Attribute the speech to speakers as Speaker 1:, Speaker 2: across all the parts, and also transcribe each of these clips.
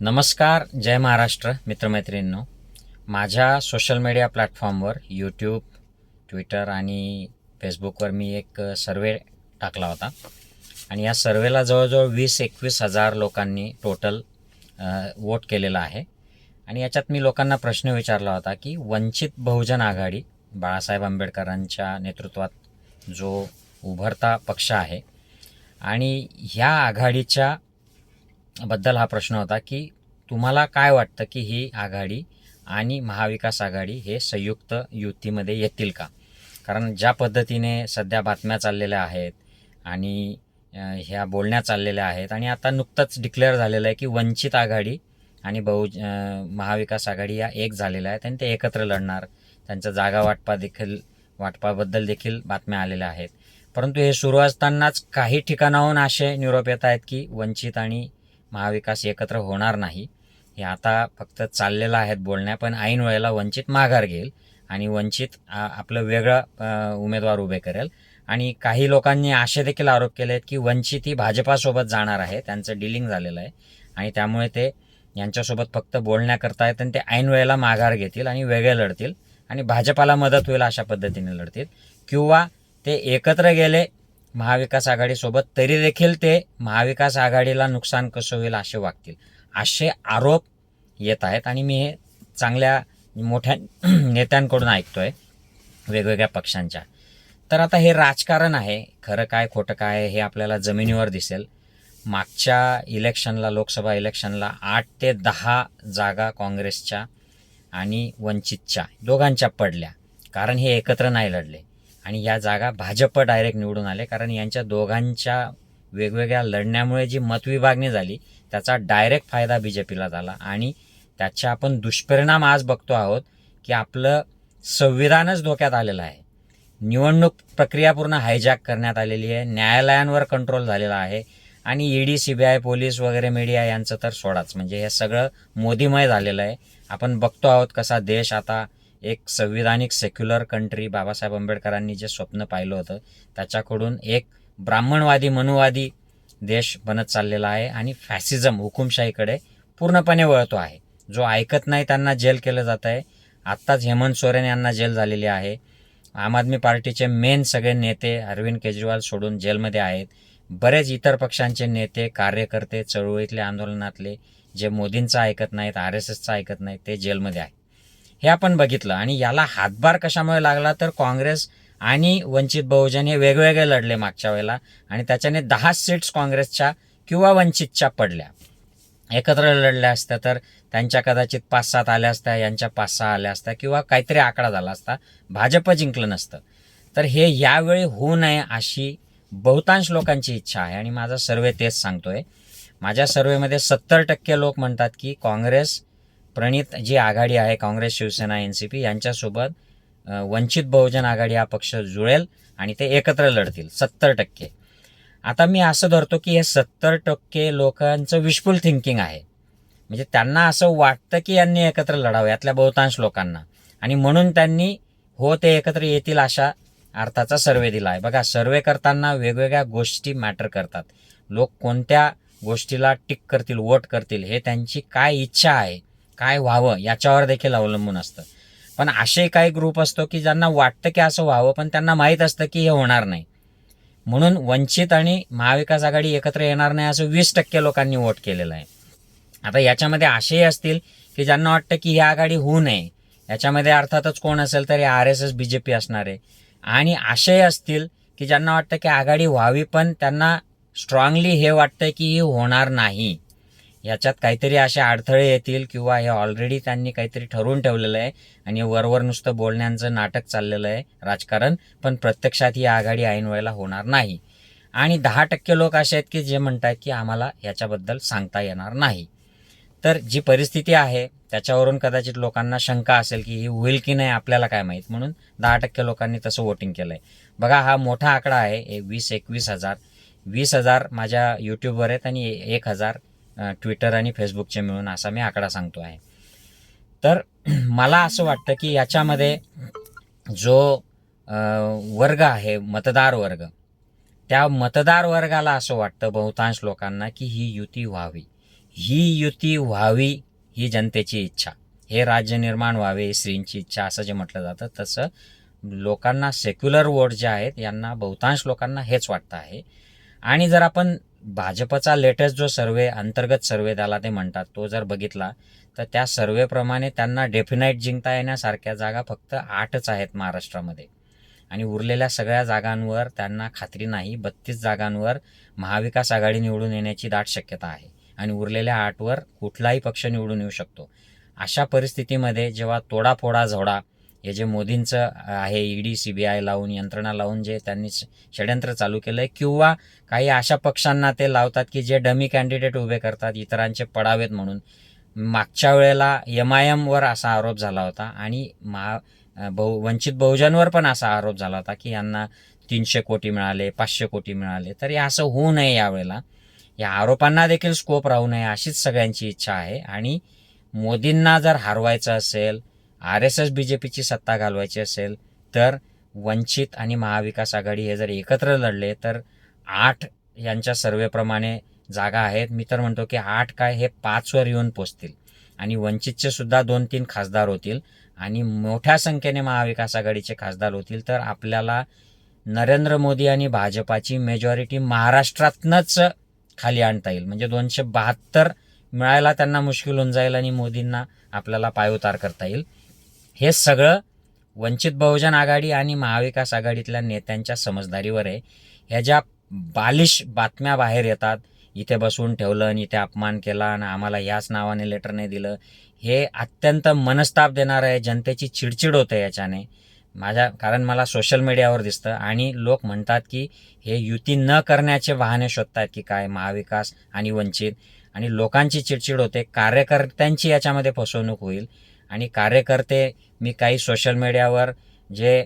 Speaker 1: नमस्कार जय महाराष्ट्र मित्रमैत्रिणींनो. माझ्या सोशल मीडिया प्लॅटफॉर्मवर यूट्यूब ट्विटर आणि फेसबुकवर मी एक सर्वे टाकला होता. आणि या सर्वेला जवळजवळ वीस एकवीस हजार लोकांनी टोटल वोट केलेला आहे. आणि याच्यात मी लोकांना प्रश्न विचारला होता की वंचित बहुजन आघाडी बाळासाहेब आंबेडकरांच्या नेतृत्वात जो उभरता पक्ष आहे आणि ह्या आघाडीच्या बद्दल हा प्रश्न होता की तुम्हाला काय वाटतं की ही आघाडी आणि महाविकास आघाडी हे संयुक्त युतीमध्ये येतील का? कारण ज्या पद्धतीने सध्या बातम्या चाललेल्या आहेत आणि ह्या बोलण्या चाललेल्या आहेत आणि आता नुकतंच डिक्लेअर झालेलं आहे की वंचित आघाडी आणि बहु महाविकास आघाडी या एक झालेल्या आहेत आणि ते एकत्र लढणार. त्यांचा जागा वाटपा देखील वाटपाबद्दल देखील बातम्या आलेल्या आहेत. परंतु हे सुरू असतानाच काही ठिकाणाहून असे निरोप येत आहेत की वंचित आणि महाविकास एकत्र होणार नाही. हे आता फक्त चाललेलं आहेत बोलण्या पण ऐन वेळेला वंचित माघार घेईल आणि वंचित आपलं वेगळं उमेदवार उभे करेल. आणि काही लोकांनी असे देखील आरोप केले आहेत की वंचित ही भाजपासोबत जाणार आहे. त्यांचं डिलिंग झालेलं आहे. आणि त्यामुळे ते यांच्यासोबत फक्त बोलण्याकरता आहेत आणि ते ऐन वेळेला माघार घेतील आणि वेगळे लढतील आणि भाजपाला मदत होईल अशा पद्धतीने लढतील. किंवा ते एकत्र गेले महाविकास आघाडीसोबत तरी देखील ते महाविकास आघाडीला नुकसान कसं होईल असे वागतील असे आरोप येत आहेत. आणि मी हे चांगल्या मोठ्या नेत्यांकडून ऐकतोय वेगवेगळ्या पक्षांच्या. तर आता हे राजकारण आहे. खरं काय खोटं काय हे आपल्याला जमिनीवर दिसेल. मागच्या इलेक्शनला लोकसभा इलेक्शनला आठ ते दहा जागा काँग्रेसच्या आणि वंचितच्या दोघांच्या पडल्या. कारण हे एकत्र नाही लढले. आणि या जागा भाजप डायरेक्ट निवडून आले. कारण यांच्या दोघांच्या वेगवेगळ्या लढण्यामुळे जी मतविभागणी झाली त्याचा डायरेक्ट फायदा बी जे पीला झाला. आणि त्याचे आपण दुष्परिणाम आज बघतो आहोत की आपलं संविधानच धोक्यात आलेलं आहे. निवडणूक प्रक्रिया पूर्ण हायजॅक करण्यात आलेली आहे. न्यायालयांवर कंट्रोल झालेला आहे. आणि ईडी आय पोलीस वगैरे मीडिया यांचं तर सोडाच. म्हणजे हे सगळं मोदीमय झालेलं आहे. आपण बघतो आहोत कसा देश आता एक संविधानिक सेक्युलर कंट्री बाबासाहेब आंबेडकरांनी जे स्वप्न पाहिलं होतं त्याच्याकडून एक ब्राह्मणवादी मनुवादी देश बनत चाललेला आहे आणि फॅसिझम हुकुमशाहीकडे पूर्णपणे वळतो आहे. जो ऐकत नाही त्यांना जेल केलं जात आहे. आत्ताच हेमंत सोरेन यांना जेल झालेली आहे. आम आदमी पार्टीचे मेन सगळे नेते अरविंद केजरीवाल सोडून जेलमध्ये आहेत. बरेच इतर पक्षांचे नेते कार्यकर्ते चळवळीतले आंदोलनातले जे मोदींचं ऐकत नाहीत आर एस एसचं ऐकत नाहीत ते जेलमध्ये आहेत. हे आपण बघितलं. आणि याला हातभार कशामुळे लागला तर काँग्रेस आणि वंचित बहुजन हे वेगवेगळे लढले मागच्या वेळेला. आणि त्याच्याने दहा सीट्स काँग्रेसच्या किंवा वंचितच्या पडल्या. एकत्र लढल्या असत्या तर त्यांच्या कदाचित पाच सात आल्या असत्या यांच्या पाच सहा आल्या असत्या किंवा काहीतरी आकडा झाला असता. भाजप जिंकलं नसतं. तर हे यावेळी होऊ नये अशी बहुतांश लोकांची इच्छा आहे. आणि माझा सर्वे तेच सांगतोय. माझ्या सर्वेमध्ये सत्तर टक्के लोक म्हणतात की काँग्रेस प्रणित जी आघाडी आहे Congress Shiv Sena N C P यांच्यासोबत वंचित बहुजन आघाडी हा पक्ष जुळेल आणि ते एकत्र लढतील सत्तर टक्के. आता मी असं धरतो की हे सत्तर टक्के लोकांचं विशफुल थिंकिंग आहे. म्हणजे त्यांना असं वाटतं की यांनी एकत्र लढावं यातल्या बहुतांश लोकांना. आणि म्हणून त्यांनी हो ते एकत्र येतील अशा अर्थाचा सर्वे दिला आहे. बघा सर्वे करताना वेगवेगळ्या गोष्टी मॅटर करतात. लोक कोणत्या गोष्टीला टिक करतील वोट करतील हे त्यांची काय इच्छा आहे? काय व्हावं याच्यावर देखील अवलंबून असतं. पण असे काही ग्रुप असतो की ज्यांना वाटतं की असं व्हावं पण त्यांना माहीत असतं की हे होणार नाही. म्हणून वंचित आणि महाविकास आघाडी एकत्र येणार नाही असं वीस टक्के लोकांनी वोट केलेलं आहे. आता याच्यामध्ये असेही असतील की ज्यांना वाटतं की ही आघाडी होऊ नये याच्यामध्ये अर्थातच कोण असेल तर R S S B J P असणार आहे. आणि असेही असतील की ज्यांना वाटतं की आघाडी व्हावी पण त्यांना स्ट्रॉंगली हे वाटतं की ही होणार नाही. याच्यात काहीतरी असे अडथळे येतील किंवा हे ऑलरेडी त्यांनी काहीतरी ठरवून ठेवलेलं आहे आणि वरवर नुसतं बोलण्यांचं नाटक चाललेलं आहे राजकारण पण प्रत्यक्षात ही आघाडी ऐन होणार नाही. आणि दहा टक्के लोक असे आहेत की जे म्हणतात की आम्हाला याच्याबद्दल सांगता येणार नाही. तर जी परिस्थिती आहे त्याच्यावरून कदाचित लोकांना शंका असेल की ही होईल की नाही आपल्याला काय माहीत? म्हणून दहा टक्के लोकांनी तसं वोटिंग केलं आहे बघा हा मोठा आकडा आहे वीस एकवीस हजार. वीस हजार माझ्या यूट्यूबवर आहेत आणि एक हजार ट्विटर आणि फेसबुकचे मिळून असा मी आकडा सांगतो आहे. तर मला असं वाटतं की याच्यामध्ये जो वर्ग आहे मतदार वर्ग त्या मतदार वर्गाला असं वाटतं बहुतांश लोकांना की ही युती व्हावी. ही युती व्हावी ही जनतेची इच्छा. हे राज्य निर्माण व्हावे स्त्रींची श्रींची इच्छा असं जे म्हटलं जातं तसं लोकांना सेक्युलर वोट जे आहेत यांना बहुतांश लोकांना हेच वाटतं आहे. आणि जर आपण भाजपचा लेटेस्ट जो सर्वे अंतर्गत सर्वे त्याला ते म्हणतात तो जर बघितला तर त्या सर्वेप्रमाणे त्यांना डेफिनाईट जिंकता येण्यासारख्या जागा फक्त आठच आहेत महाराष्ट्रामध्ये. आणि उरलेल्या सगळ्या जागांवर त्यांना खात्री नाही बत्तीस जागांवर महाविकास आघाडी निवडून येण्याची दाट शक्यता आहे. आणि उरलेल्या आठवर कुठलाही पक्ष निवडून येऊ शकतो. अशा परिस्थितीमध्ये जेव्हा तोडाफोडा झोडा हे जे मोदींचं आहे ईडी सी बी आय लावून यंत्रणा लावून जे त्यांनी षड्यंत्र चालू केलं आहे किंवा काही अशा पक्षांना ते लावतात की जे डमी कॅन्डिडेट उभे करतात इतरांचे पडावेत म्हणून. मागच्या वेळेला एम आय एमवर असा आरोप झाला होता आणि महा बहु वंचित बहुजनवर पण असा आरोप झाला होता की यांना तीनशे कोटी मिळाले पाचशे कोटी मिळाले. तर हे असं होऊ नये यावेळेला या आरोपांना देखील स्कोप राहू नये अशीच सगळ्यांची इच्छा आहे. आणि मोदींना जर हरवायचं असेल R S S B J पीची सत्ता घालवायची असेल तर वंचित आणि महाविकास आघाडी हे जर एकत्र लढले तर आठ यांच्या सर्वेप्रमाणे जागा आहेत. मी तर म्हणतो की आठ काय हे पाचवर येऊन पोचतील. आणि वंचितचे सुद्धा दोन तीन खासदार होतील. आणि मोठ्या संख्येने महाविकास आघाडीचे खासदार होतील तर आपल्याला नरेंद्र मोदी आणि भाजपाची मेजॉरिटी महाराष्ट्रातनंच खाली आणता येईल. म्हणजे दोनशे बहात्तर मिळायला त्यांना मुश्किल होऊन जाईल आणि मोदींना आपल्याला पायउतार करता येईल. हे सगळं वंचित बहुजन आघाडी आणि महाविकास आघाडीतल्या नेत्यांच्या समजदारीवर आहे. ह्या ज्या बालिश बातम्या बाहेर येतात इथे बसवून ठेवलं आणि इथे अपमान केला आणि आम्हाला याच नावाने लेटर नाही दिलं हे अत्यंत मनस्ताप देणारं आहे. जनतेची चिडचिड होते याच्याने. माझ्या कारण मला सोशल मीडियावर दिसतं आणि लोक म्हणतात की हे युती न करण्याचे वाहने शोधतात की काय महाविकास आणि वंचित. आणि लोकांची चिडचिड होते. कार्यकर्त्यांची याच्यामध्ये फसवणूक होईल. आणि कार्यकर्ते मी काही सोशल मीडियावर जे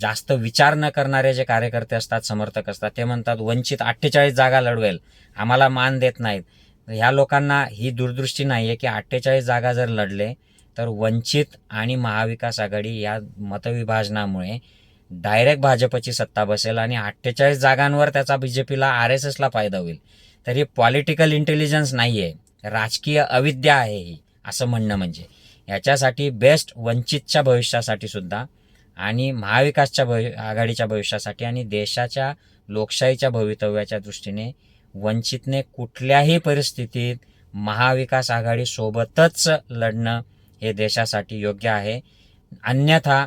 Speaker 1: जास्त विचार न करणारे जे कार्यकर्ते असतात समर्थक असतात ते म्हणतात वंचित अठ्ठेचाळीस जागा लढवेल. आम्हाला मान देत नाहीत. ह्या लोकांना ही दूरदृष्टी नाही आहे की अठ्ठेचाळीस जागा जर लढले तर वंचित आणि महाविकास आघाडी या मतविभाजनामुळे डायरेक्ट भाजपची सत्ता बसेल आणि अठ्ठेचाळीस जागांवर त्याचा बी जे पीला आर एस एसला फायदा होईल. तर ही पॉलिटिकल इंटेलिजन्स नाही आहे राजकीय अविद्या आहे ही असं म्हणणं म्हणजे. याच्यासाठी बेस्ट वंचितच्या भविष्यासाठी सुद्धा आणि महाविकासच्या भवि आघाडीच्या भविष्यासाठी आणि देशाच्या लोकशाहीच्या भवितव्याच्या दृष्टीने वंचितने कुठल्याही परिस्थितीत महाविकास आघाडीसोबतच लढणं हे देशासाठी योग्य आहे. अन्यथा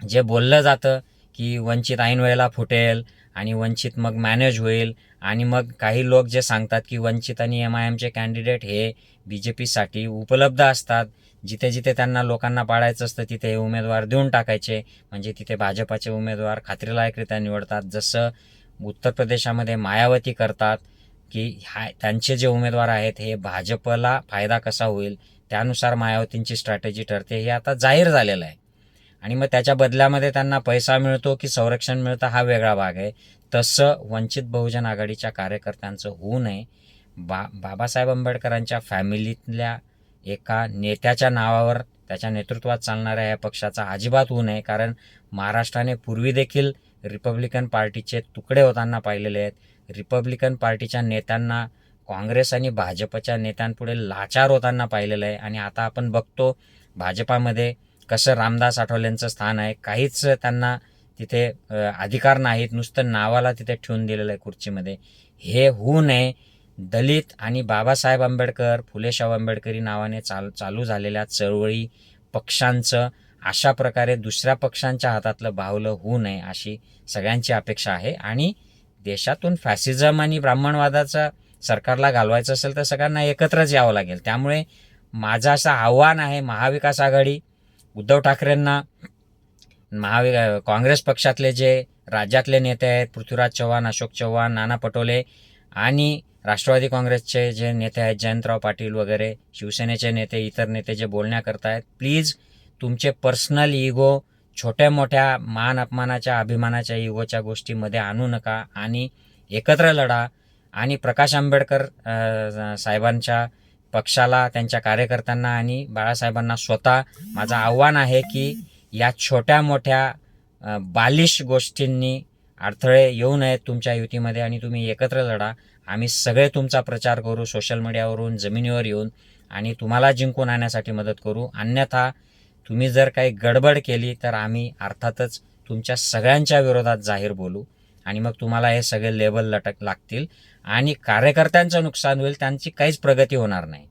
Speaker 1: जे बोललं जातं की वंचित ऐन वेळेला फुटेल आणि वंचित मग मॅनेज होईल आणि मग काही लोक जे सांगतात की वंचित आणि एम आय एमचे कॅन्डिडेट हे बी जे पीसाठी उपलब्ध असतात जिथे जिथे त्यांना लोकांना पाडायचं असतं तिथे उमेदवार देऊन टाकायचे. म्हणजे तिथे भाजपाचे उमेदवार खात्रीलायकरित्या निवडतात. जसं उत्तर प्रदेशामध्ये मायावती करतात की ह्या त्यांचे जे उमेदवार आहेत हे भाजपला फायदा कसा होईल त्यानुसार मायावतींची स्ट्रॅटेजी ठरते. हे आता जाहीर झालेलं आहे. आणि मग त्याच्या बदल्यामध्ये त्यांना पैसा मिळतो की संरक्षण मिळतं हा वेगळा भाग आहे. तसं वंचित बहुजन आघाडीच्या कार्यकर्त्यांचं होऊ नये. बा बाबासाहेब आंबेडकरांच्या फॅमिलीतल्या एका नेत्याच्या नावावर त्याच्या नेतृत्वात चालणाऱ्या या पक्षाचा अजिबात होऊ नये कारण महाराष्ट्राने पूर्वी देखील रिपब्लिकन पार्टीचे तुकडे होताना पाहिलेले आहेत. रिपब्लिकन पार्टीच्या नेत्यांना काँग्रेस आणि भाजपच्या नेत्यांपुढे लाचार होताना पाहिलेलं आहे. आणि आता आपण बघतो भाजपामध्ये कसं रामदास आठवलेंचं स्थान आहे. काहीच त्यांना तिथे अधिकार नाहीत. नुसतं नावाला तिथे ठेवून दिलेलं आहे खुर्चीमध्ये. हे होऊ नये दलित आणि बाबासाहेब आंबेडकर फुलेशाह आंबेडकरी नावाने चाल चालू झालेल्या चळवळी पक्षांचं अशा प्रकारे दुसऱ्या पक्षांच्या हातातलं बाहुलं होऊ नये अशी सगळ्यांची अपेक्षा आहे. आणि देशातून फॅसिझम आणि ब्राह्मणवादाचा सरकारला घालवायचं असेल तर सगळ्यांना एकत्रच यावं लागेल. त्यामुळे माझं असं आव्हान आहे महाविकास आघाडी उद्धव ठाकरेंना महावि काँग्रेस पक्षातले जे राज्यातले नेते आहेत पृथ्वीराज चव्हाण अशोक चव्हाण नाना पटोले आणि राष्ट्रवादी काँग्रेसचे जे नेते आहेत जयंतराव पाटील वगैरे शिवसेनेचे नेते इतर नेते जे बोलण्या करतायत प्लीज तुमचे पर्सनल इगो छोट्या मोठ्या मान अपमानाच्या अभिमानाच्या इगोच्या गोष्टीमध्ये आणू नका आणि एकत्र लढा आणि प्रकाश आंबेडकर साहेबांच्या पक्षाला त्यांच्या कार्यकर्त्यांना आणि बाळासाहेबांना स्वतः माझं आव्हान आहे की या छोट्या मोठ्या बालिश गोष्टींनी अडथळे येऊ नयेत तुमच्या युतीमध्ये आणि तुम्ही एकत्र लढा. आम्ही सगळे तुमचा प्रचार करू सोशल मीडियावरून जमिनीवर येऊन आणि तुम्हाला जिंकून आणण्यासाठी मदत करू. अन्यथा तुम्ही जर काही गडबड केली तर आम्ही अर्थातच तुमच्या सगळ्यांच्या विरोधात जाहीर बोलू आणि मग तुम्हाला हे सगळे लेबल लटक लागतील आणि कार्यकर्त्यांचं नुकसान होईल त्यांची काहीच प्रगती होणार नाही.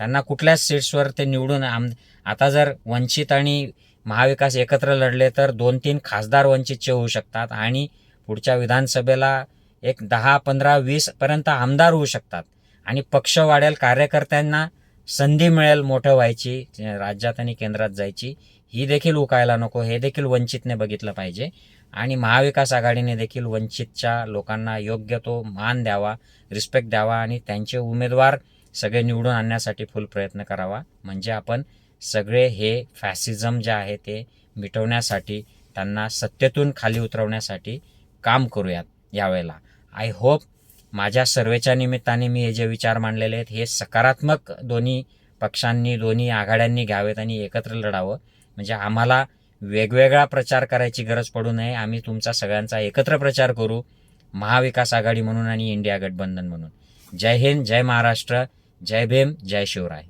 Speaker 1: त्यांना कुठल्याच सीट्सवर ते निवडून आम आता जर वंचित आणि महाविकास एकत्र लढले तर दोन तीन खासदार वंचितचे होऊ शकतात आणि पुढच्या विधानसभेला एक दहा पंधरा वीसपर्यंत आमदार होऊ शकतात. आणि पक्ष वाढेल कार्यकर्त्यांना संधी मिळेल मोठं व्हायची राज्यात आणि केंद्रात जायची ही देखील उकायला नको हे देखील वंचितने बघितलं पाहिजे. आणि महाविकास आघाडीने देखील वंचितच्या लोकांना योग्य तो मान द्यावा रिस्पेक्ट द्यावा आणि त्यांचे उमेदवार सगळे निवडून आणण्यासाठी फुल प्रयत्न करावा. म्हणजे आपण सगळे हे फॅसिझम जे आहे ते मिटवण्यासाठी त्यांना सत्तेतून खाली उतरवण्यासाठी काम करूयात यावेळेला. आय होप माझ्या सर्वेच्या निमित्ताने मी हे जे विचार मांडलेले आहेत हे सकारात्मक दोन्ही पक्षांनी दोन्ही आघाड्यांनी घ्यावेत आणि एकत्र लढावं. म्हणजे आम्हाला वेगवेगळा प्रचार करायची गरज पडू नये. आम्ही तुमचा सगळ्यांचा एकत्र प्रचार करू. महाविकास आघाडी म्हणून आणि इंडिया गठबंधन म्हणून. जय हिंद जय महाराष्ट्र जय भीम जय शिवराय.